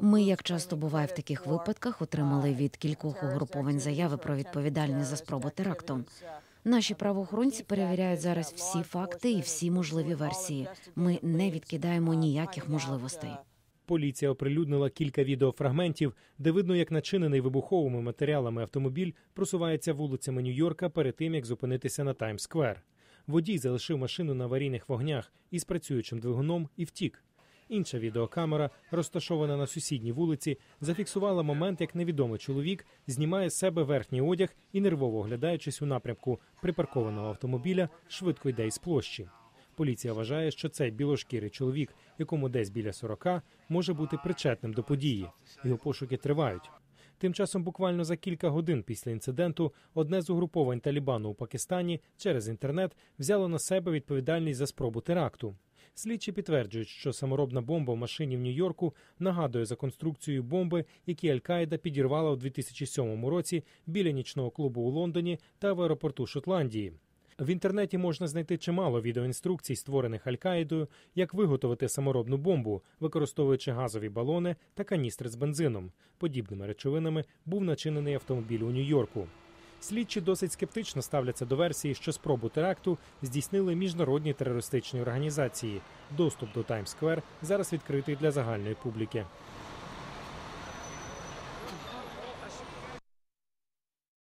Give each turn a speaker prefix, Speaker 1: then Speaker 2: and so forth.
Speaker 1: Ми, як часто буває в таких випадках, отримали від кількох угруповань заяви про відповідальність за спробу теракту. Наші правоохоронці перевіряють зараз всі факти і всі можливі версії. Ми не відкидаємо ніяких можливостей.
Speaker 2: Поліція оприлюднила кілька відеофрагментів, де видно, як начинений вибуховими матеріалами автомобіль просувається вулицями Нью-Йорка перед тим, як зупинитися на Таймс-сквер. Водій залишив машину на аварійних вогнях із працюючим двигуном і втік. Інша відеокамера, розташована на сусідній вулиці, зафіксувала момент, як невідомий чоловік знімає з себе верхній одяг і нервово оглядаючись у напрямку припаркованого автомобіля, швидко йде із площі. Поліція вважає, що цей білошкірий чоловік, якому десь біля 40, може бути причетним до події. Його пошуки тривають. Тим часом, буквально за кілька годин після інциденту, одне з угруповань Талібану у Пакистані через інтернет взяло на себе відповідальність за спробу теракту. Слідчі підтверджують, що саморобна бомба в машині в Нью-Йорку нагадує за конструкцією бомби, які Аль-Каїда підірвала у 2007 році біля нічного клубу у Лондоні та в аеропорту Шотландії. В інтернеті можна знайти чимало відеоінструкцій, створених Аль-Каїдою, як виготовити саморобну бомбу, використовуючи газові балони та каністри з бензином. Подібними речовинами був начинений автомобіль у Нью-Йорку. Слідчі досить скептично ставляться до версії, що спробу теракту здійснили міжнародні терористичні організації. Доступ до Таймс-сквер зараз відкритий для загальної публіки.